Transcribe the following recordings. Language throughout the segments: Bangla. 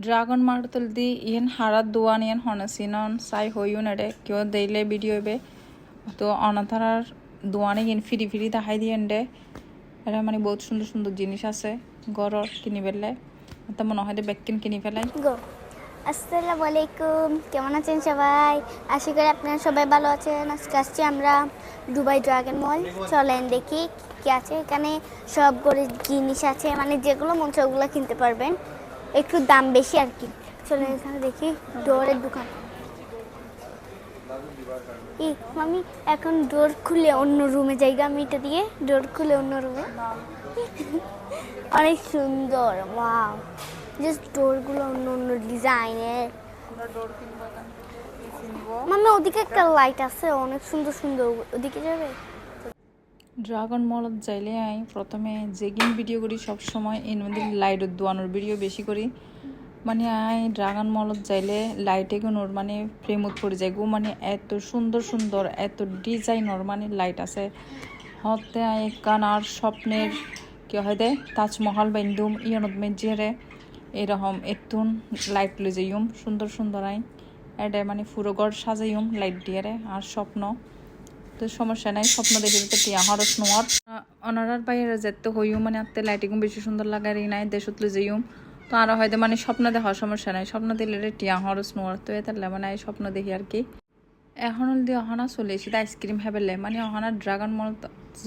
ಡ್ರಾಗನ್ ಮಾಡ್ತಲ್ದಿ ಏನು ಹಾಡದ್ ದುವಾನ್ ಏನು ಹೊಣಸಿನನ್ ಸಾಯಿ ಹೋಯು ನಡೆ কেউ দেইলে ভিডিও বে তো অনাথারার দোয়ানে ইন ফিরি ফিরি দেখাই দিয়েন্ডে এটা মানে বহুত সুন্দর সুন্দর জিনিস আছে গরর কিনি ফেললে তো মনে হয় ব্যাগ কিন কিনি ফেলাই গো আসসালামু আলাইকুম কেমন আছেন সবাই আশা করি আপনারা সবাই ভালো আছেন আজকে আসছি আমরা দুবাই ড্রাগন মল চলেন দেখি কি আছে এখানে সব করে জিনিস আছে মানে যেগুলো মন চায় ওগুলো কিনতে পারবেন একটু দাম বেশি আর কি। চলে এখানে দেখি ডোরের দোকান। ই মামি, এখন ডোর খুলে অন্য রুমে জায়গা, আমি এটা দিয়ে ডোর খুলে অন্য রুমে। অনেক সুন্দর, ওয়াও। জাস্ট ডোরগুলো অন্য অন্য ডিজাইনের। মামি, ওদিকে একটা লাইট আছে, অনেক সুন্দর সুন্দর। ওদিকে যাবে? ড্রাগন মলত যাইলে আই প্রথমে জেগিং ভিডিও করি সব সময়, এর মধ্যে লাইট দোয়ানোর ভিডিও বেশি করি। মানে আই ড্রাগন মলত যাইলে লাইটে গুনোর মানে প্রেমত পড়ে যায়। গো মানে এত সুন্দর সুন্দর, এত ডিজাইনর মানে লাইট আছে। হতে আই কানার স্বপ্নের, কি হয় দে? তাজমহল বাইন্দুম ইয়নত মেজিয়ারে এরকম এতুন লাইট লই যাইম সুন্দর সুন্দর আই। এটা মানে পুরো ঘর সাজাইম লাইট দিয়ারে, আর স্বপ্ন। সমস্যা নাই, স্বপ্ন দেখে দিতে টিয়া হরস নোয়ার অনারার বাইরে যেতে হইও মানে আত্তে লাইটিং বেশি সুন্দর লাগার এই নাই, দেশত লে যাইম তো আরও হয়তো মানে স্বপ্ন দেখার সমস্যা নাই, স্বপ্ন দিলে রে টিয়া হরস নোয়ার তো এতে মানে স্বপ্ন দেখি আর কি। এখন দিয়ে অহনা চলে এসে আইসক্রিম হেবেলে মানে অহনা ড্রাগন মল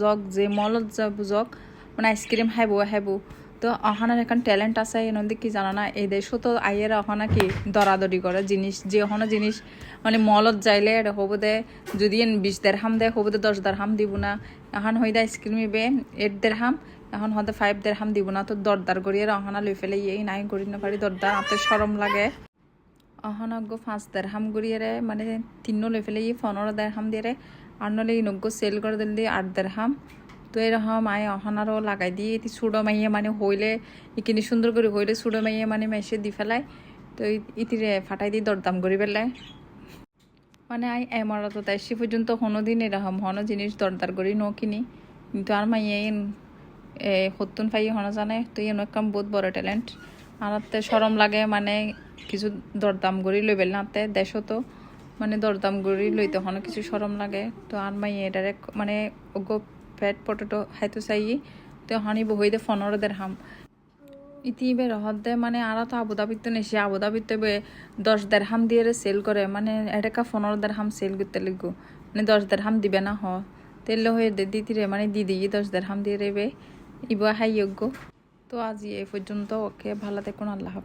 জগ, যে মলত যাব জগ মানে আইসক্রিম হেব হেব তো অহানার এখন ট্যালেন্ট আছে, এনন্দি কি জানা না, এই দেশও তো আইয়ের অহনা কি দরাদরি করে, জিনিস যে অহনা জিনিস মানে মলত যাইলে এটা হব দে, যদি বিশ দের হাম দেয় হব দে দশ দের হাম দিব না। এখন হইদে আইসক্রিম ইবে এইট দের হাম এখন হয়তো ফাইভ দের হাম দিব না, তো দরদার করিয়ে অহনা লই ফেলে ইয়ে নাই করি না পারি, দরদার আতে সরম লাগে। অহনজ্ঞ পাঁচ দের হাম গড়িয়ে মানে তিন লই ফেলে ই পনেরো দের হাম দিয়ে আর নলে ইনজ্ঞ সেল করে দিলে আট দের হাম তো এরকম আয় অহনারও লাগাই দিয়ে এটি চুড়ো মাইয়ে মানে হইলে ইখিনি সুন্দর করে হইলে চুড়ো মাইয়ে মানে মেসে দি ফেলায় তো ইতিরে ফাটাই দিয়ে দরদাম করি পেলায় মানে আই এমরা তো তাই সে পর্যন্ত হনো দিন এরকম হনো জিনিস দরদার করি ন কিনি কিন্তু আর মাইয়ে সত্তুন পাই হনো জানে, তো এন একদম বহুত বড় ট্যালেন্ট আর সরম লাগে মানে কিছু দরদাম করি লই বেল নাতে দেশও তো মানে দরদাম করি লইতে হনো কিছু সরম লাগে। তো আর মাইয়ে এটারে মানে ফ্যাট পটেটো খাইতে চাই। তো হানি বহই দে ফনর দের হাম ইতি বে রহত দে মানে আর তো আবুধাবিত তো নেছি। আবুধাবিত বে দশ দের হাম দিয়ে সেল করে মানে এটাকা ফনর দের হাম সেল করতে লিখো মানে দশ দের হাম দিবে না হ। তেলে হয়ে দে দিতি রে মানে দিদি দশ দের হাম দিয়ে রেবে ইবা হাই যোগ্য। তো আজ এই পর্যন্ত ওকে ভালো দেখুন আল্লাহ।